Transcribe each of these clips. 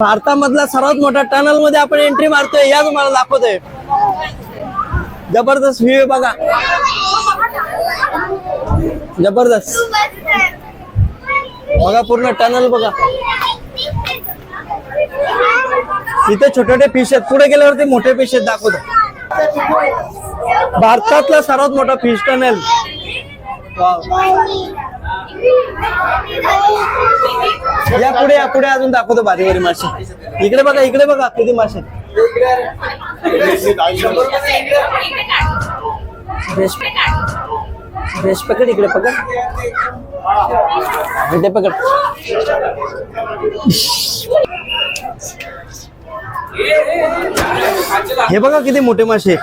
भारतामधला सर्वात मोठा टनलमध्ये आपण एंट्री मारतोय या तुम्हाला दाखवतोय. जबरदस्त व्ह्यू बघा. जबरदस्त. बघा पूर्ण टनल बघा. इथे छोटे छोटे फिश आहेत. पुढे गेल्यावरती मोठे फिश आहेत दाखवतो. भारतातला सर्वात मोठा फिश टनल या पुढे या पुढे अजून दाखवतो भारी भारी मासे. इकडे बघा इकडे बघा किती मासे. फ्रेश पकड इकडे पकड. इथे पकड. हे बघा किती मोठे मासे.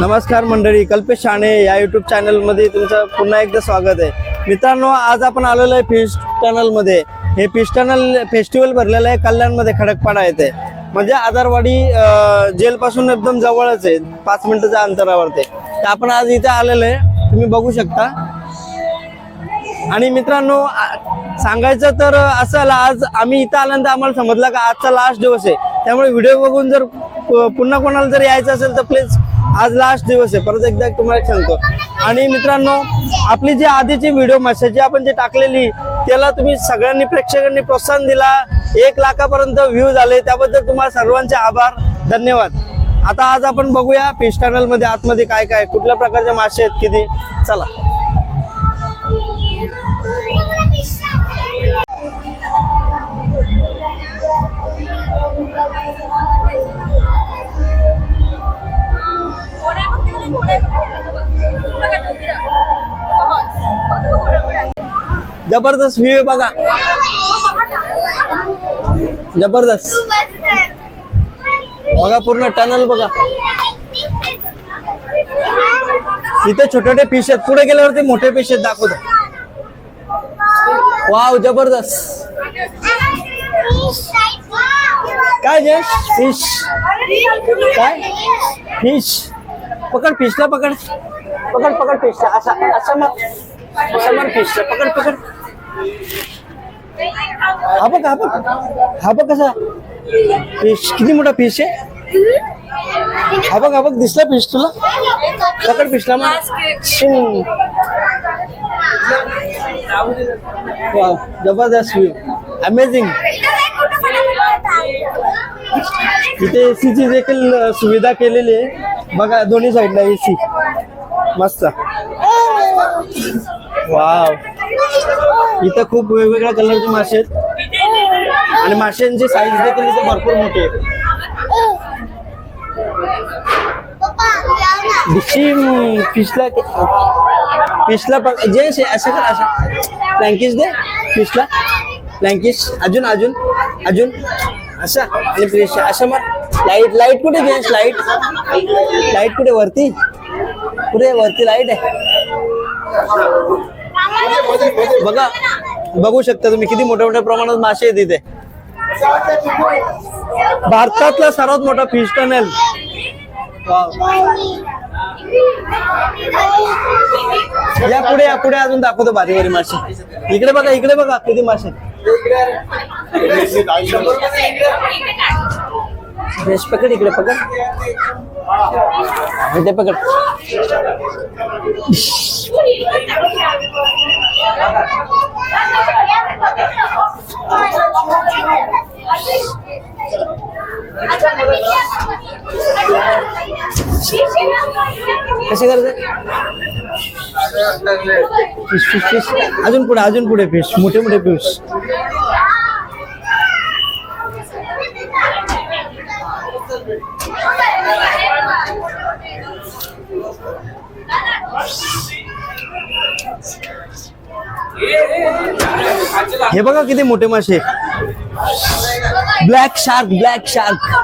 नमस्कार मंडळी कल्पेश शाणे या युट्यूब चॅनलमध्ये तुमचं पुन्हा एकदा स्वागत आहे. मित्रांनो आज आपण आलेलो आहे फिश टनलमध्ये हे फिश टनल फेस्टिवल भरलेलं आहे कल्याणमध्ये खडकपाडा येते म्हणजे आधारवाडी जेलपासून एकदम जवळच आहे पाच मिनिटाच्या अंतरावर ते तर आपण आज इथे आलेलो आहे तुम्ही बघू शकता. आणि मित्रांनो सांगायचं तर असं आलं, आज आम्ही इथं आल्यानंतर आम्हाला समजलं का आजचा लास्ट दिवस आहे. त्यामुळे व्हिडिओ बघून जर पुन्हा कोणाला जर यायचं असेल तर प्लीज आज लास्ट दिवस आहे. परत एकदा तुम्हाला सांगतो. आणि मित्रांनो आपली जी आधीची व्हिडिओ माशाची आपण जे टाकलेली त्याला तुम्ही सगळ्यांनी प्रेक्षकांनी प्रोत्साहन दिला. एक लाखापर्यंत व्ह्यू झाले. त्याबद्दल तुम्हाला सर्वांचे आभार. धन्यवाद. आता आज आपण बघूया फिश टॅनलमध्ये आतमध्ये काय काय कुठल्या प्रकारचे मासे आहेत किती? चला. जबरदस्त व्ह्यू बघा. जबरदस्त. बघा पूर्ण टनल बघा. इथे छोटे छोटे फिश आहेत. पुढे गेल्यावरती मोठे फिश आहेत. दाखवतो वाव जबरदस्त. काय जे? फिश काय? फिश पकड फिशला पकड. पकड पकड फिशला असा असा मग असा मग फिशला पकड पकड. हा बघ हा बघ. हा बघ कसा फिश किती मोठा फिश आहे? हा बघ हा बघ दिसला फिश तुला? पकड फिशला मग. वाव जबरदस्त व्ह्यू अमेझिंग इथे एसीची देखील सुविधा केलेली आहे. बघा दोन्ही साईडला एसी मस्त. वाव. इथं खूप वेगवेगळ्या कलरचे मासे आहेत. आणि माशांची साईज देखील इथे भरपूर मोठी आहे. दिशी फिशला फिशला पण जे असे असं कर असं फ्लँकिश दे फिशला फ्लँकिश अजून अजून अजून. असा आणि फिश असं मग लाइट लाइट कुठे गॅस लाइट लाइट कुठे? वरती? कुठे वरती लाइट आहे. बघा बघू शकता तुम्ही किती मोठ्या मोठ्या प्रमाणात मासे आहेत इथे. भारतातला सर्वात मोठा फिश टनल या पुढे या पुढे अजून दाखवतो भारी भारी मासे. इकडे बघा इकडे बघा किती मासे पकड इकडे पकड. इथे पकड. कसे करायचं फिश फिश फिश अजून पुढे अजून पुढे फिश. मोठे मोठे फिश. हे बघा किती मोठे मासे black shark black shark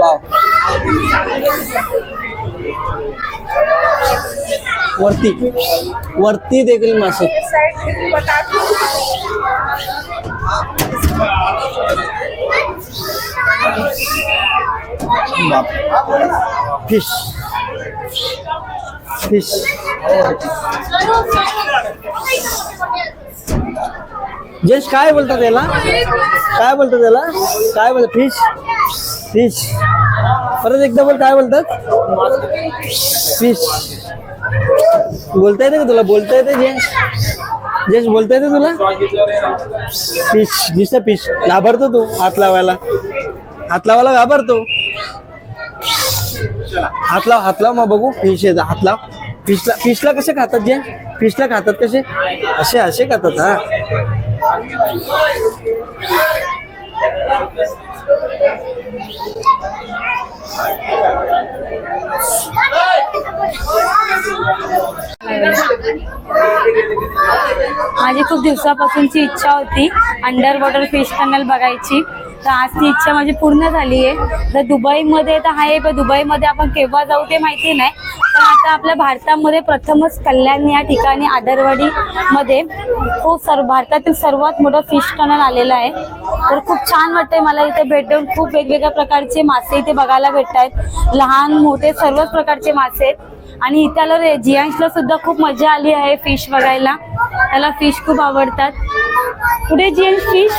wow वरती. वरती देखील मासे. फिश. फिश. जश काय बोलतात त्याला? काय बोलतात त्याला? काय बोलतात फिश. फिश. परत एकदा बोल काय बोलतात? फिश. बोलता येते का तुला? बोलता येते जेश जेश बोलता येते तुला? फिश दिसत फिश घाबरतो तू हात लावायला. हात लावायला घाबरतो. हात लाव हात लाव मग बघू. फिश येतं. हात लाव. फिशला फिशला कसे खातात जे? फिशला खातात कसे? असे असे खातात हा. माझी खूप दिवसापासूनची इच्छा होती अंडर वॉटर फिश टनल बघायची. तर आज ती इच्छा माझी पूर्ण झाली आहे तर दुबईमध्ये तर आहे पण दुबईमध्ये आपण केव्हा जाऊ ते माहिती नाही. आता आपल्या भारतामध्ये प्रथमच कल्याण या ठिकाणी आदरवाडी मध्ये खूप सर्व भारतातील सर्वात मोठं फिश टनल आलेलं आहे. तर खूप छान वाटतंय मला इथे भेट देऊन. खूप वेगवेगळ्या प्रकारचे मासे इथे बघायला भेटत आहेत. लहान मोठे सर्वच प्रकारचे मासे आहेत. आणि त्याला रे जियांशला सुद्धा खूप मजा आली आहे फिश बघायला. त्याला फिश खूप आवडतात. कुठे जियांश? फिश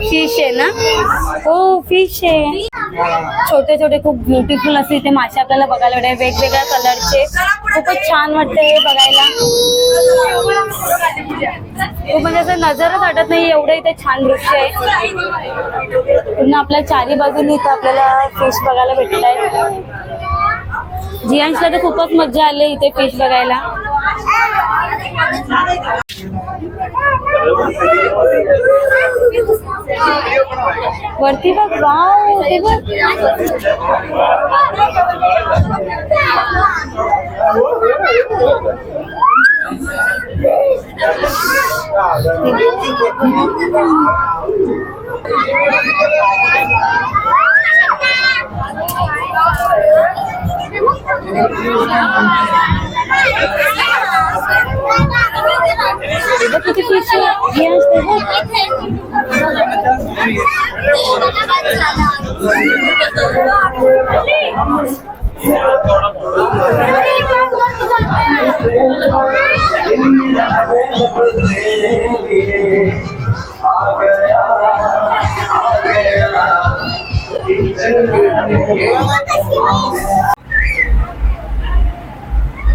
फिश आहे ना? हो फिश आहे. छोटे छोटे खूप ब्युटिफुल असे इथे मासे आपल्याला बघायला भेटतात वेगवेगळ्या कलरचे खूपच छान वाटते हे बघायला. खूप म्हणजे असं नजरच वाटत नाही एवढं इथे छान दृश्य आहे. पुन्हा आपल्या चारी बाजूनी इथं आपल्याला फिश बघायला भेटत आहे जियांशला तर खूपच मजा आली इथे फिश बघायला. वरती बघ वाव ते बघ. ते बघ किती फिश आहे जियांश ते बघ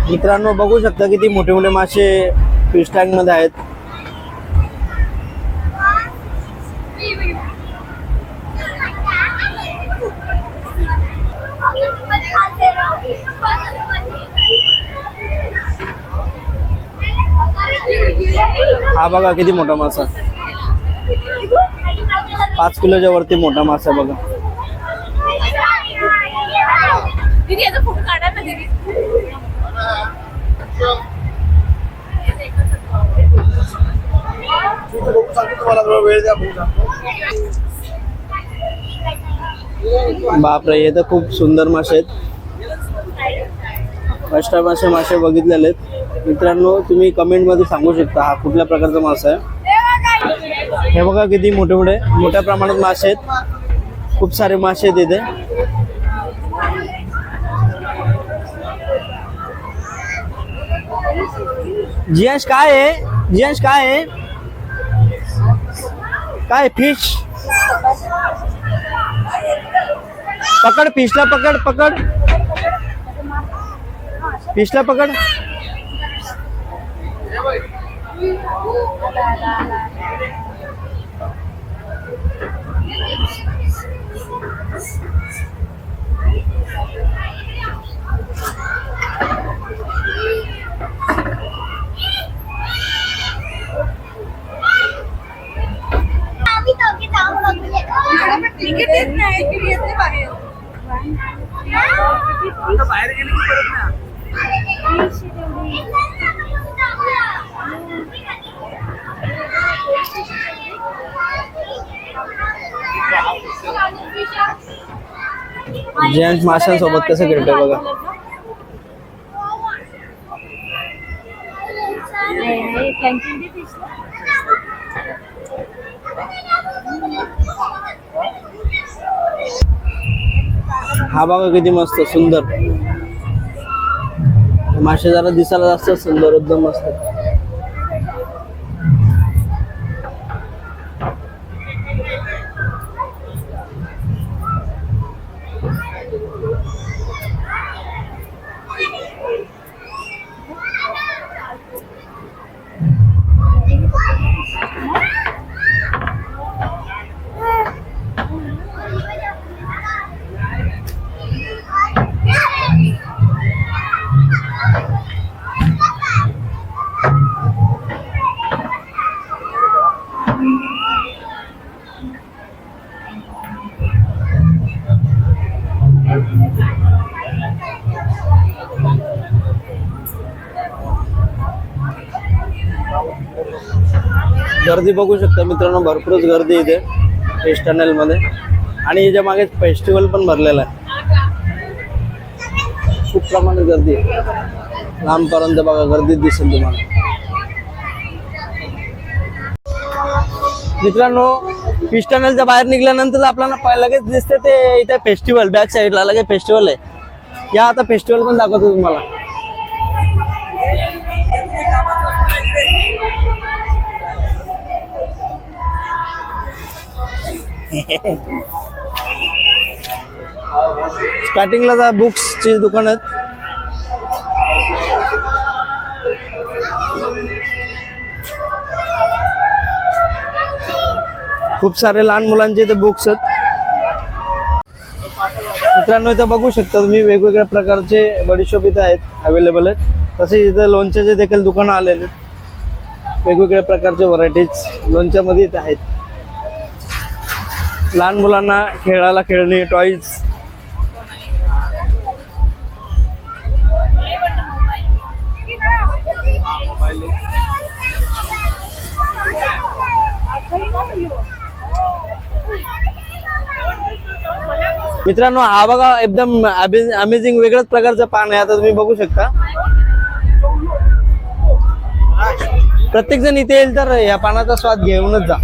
मित्रांनो बघू शकता किती मोठे मोठे मासे फिश टँकमध्ये आहेत. हा बघा किती मोठा मासा. पाच किलोच्या वरती मोठा मासा आहे बघा. सांगतो याचा फोटो काढा ना दीदी बापरे हे तर खूप सुंदर मासे आहेत. फर्स्ट असे मासे बघितलेले आहेत. मित्रांनो तुम्ही कमेंटमध्ये सांगू शकता हा कुठल्या प्रकारचा मासा आहे. हे बघा किती मोठे मोठे मोठ्या प्रमाणात मासे आहेत. खूप सारे मासे आहेत इथे. जियांश काय आहे? जियांश काय आहे? काय फिश पकड फिशला पकड पकड. फिशला पकड. जेंट्स माशांसोबत कसं खेळतो बघा. हा बघा किती मस्त सुंदर. माशे जरा दिसायला जास्त सुंदर एकदम मस्त. गर्दी बघू शकता मित्रांनो भरपूरच गर्दी इथे. एस टनेल मध्ये. आणि याच्या मागे फेस्टिवल पण भरलेला आहे. खूप प्रमाणात गर्दी आहे. लांबपर्यंत बघा गर्दीत दिसेल तुम्हाला. मित्रांनो फिश टनेलच्या बाहेर निघाल्यानंतर आपल्याला लगेच दिसते ते इथे फेस्टिवल बॅक साईडला लगेच फेस्टिवल आहे. या आता फेस्टिवल पण दाखवतो तुम्हाला. स्टार्टिंगला जा बुक्सची दुकान आहेत. खूप सारे लहान मुलांचे इथे बुक्स आहेत. मित्रांनो इथं बघू शकता तुम्ही वेगवेगळ्या प्रकारचे बडीशॉप इथे आहेत अवेलेबल आहेत. तसेच इथं लोणच्याचे देखील दुकानं आलेले आहेत. वेगवेगळ्या प्रकारचे व्हरायटीज लोणच्यामध्ये इथे आहेत. लहान मुलांना खेळायला खेळणे टॉईज मित्रांनो हा बघा एकदम अमेझिंग वेगळ्याच प्रकारचं पान आहे. आता तुम्ही बघू शकता. प्रत्येक जण इथे येईल तर या पानाचा स्वाद घेऊनच जा.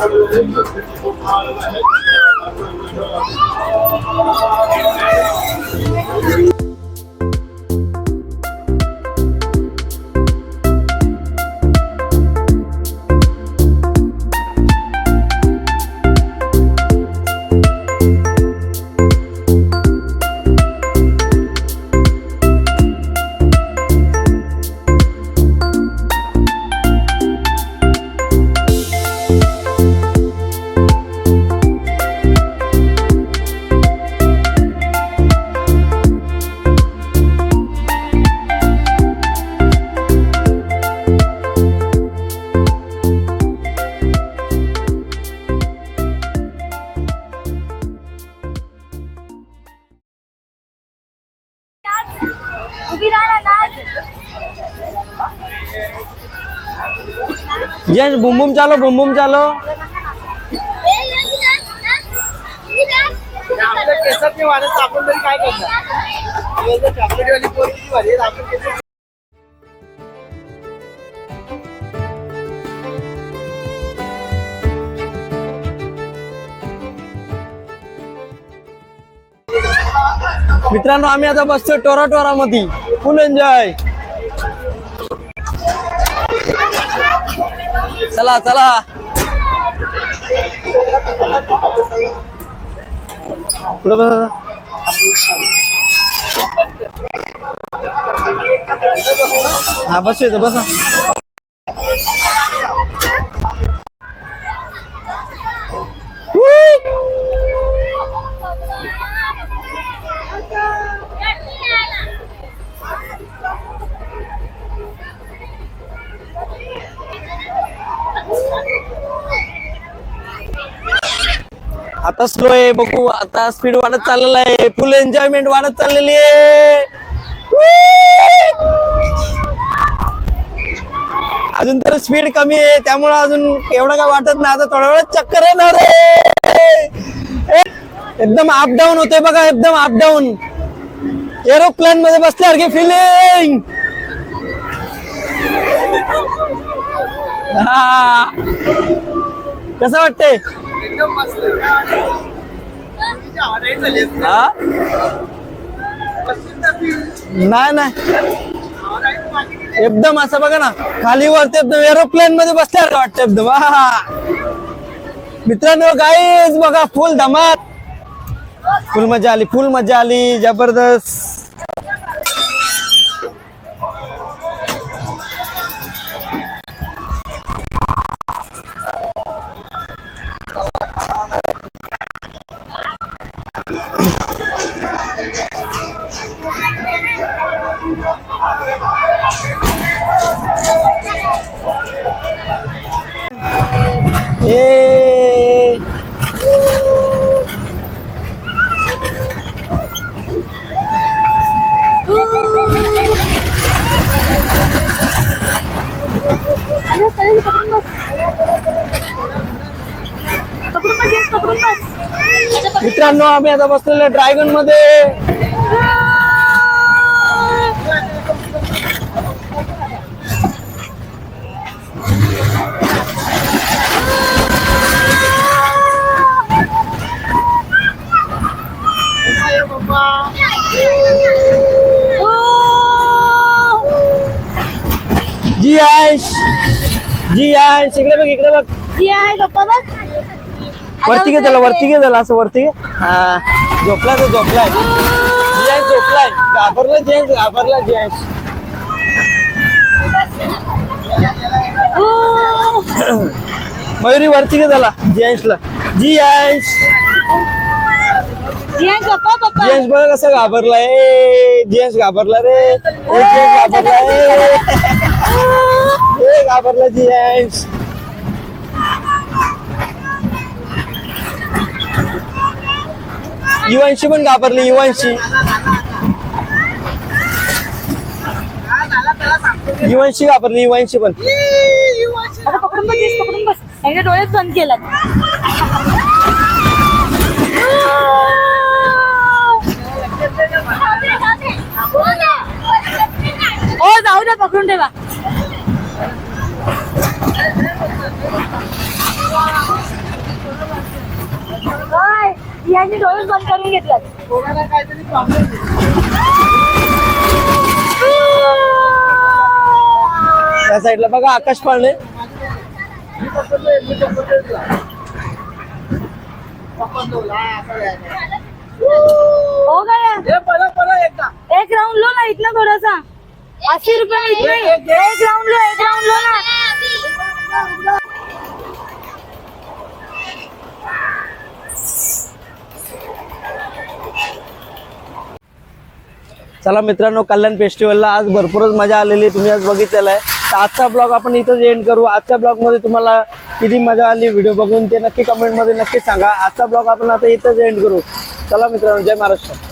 Kabel hin, damit die Vokale da hängen. तरी काय करणार चॉकलेटवाली पोरगी वाली आपण मित्रांनो आम्ही आता बसतोय टोरा टोरामध्ये फुल एन्जॉय चला चला. हा बसू येतो बसा. आता स्लो आहे बघू. आता स्पीड वाढत चाललेला आहे. फुल एन्जॉयमेंट वाढत चाललेली आहे. अजून तर स्पीड कमी आहे. त्यामुळे अजून एवढं काय वाटत नाही. आता थोड्या वेळात चक्कर येणार आहे. एकदम अप डाऊन होते बघा. एकदम अप डाऊन एरोप्लेन मध्ये बसल्यासारखी फिलिंग कसं वाटतंय? हा? नाही नाही. एकदम असं बघा ना खाली वरती एकदम एरोप्लेन मध्ये बसल्यासारखं वाटतं एकदम. मित्रांनो गाईज बघा फुल धमाल. फुल मजा आली फुल मजा आली. जबरदस्त. मित्रांनो आम्ही आता बसलेलो ड्रॅगनमध्ये जी आयश जी आयश इकडे बघ इकडे बघ. जी आहे पप्पा बघ वरती घे त्याला वरती घे त्याला असं वरती घे. हा. झोपला तो झोपलाय. जियांश झोपलाय. घाबरला जियांश घाबरला जियांश मयुरी वरती त्याला जियांशला जियांश जी आहे पप्पा पप्पा बघा कसं घाबरलाय. ए, जियांश घाबरला रे. ए, घाबरला. ए. ए, घाबरला जियांश युवांशी पण घाबरली युवांशी. युवांशी घाबरली युवांशी पण. आता पकडून बस पकडून बस. डोळेच बंद केलात ओ जाऊ द्या पकडून ठेवा काय यांनी डोळेच बंद करून घेतलात त्या साईडला बघा आकाश पाळणे. हो गया एक राउंड लो ना इतना थोड़ा सा अस्सी रुपए में इतना ही एक राउंड लो एक राउंड लो ना. चला मित्रांनो कल्याण फेस्टिवलला आज भरपूरच मजा आलेली आहे. तुम्ही आज बघितलेला आहे. तर आजचा ब्लॉग आपण इथंच एंड करू. आजच्या ब्लॉगमध्ये तुम्हाला किती मजा आली व्हिडिओ बघून ते नक्की कमेंटमध्ये नक्की सांगा. आजचा ब्लॉग आपण आता इथंच एंड करू. चला मित्रांनो जय महाराष्ट्र.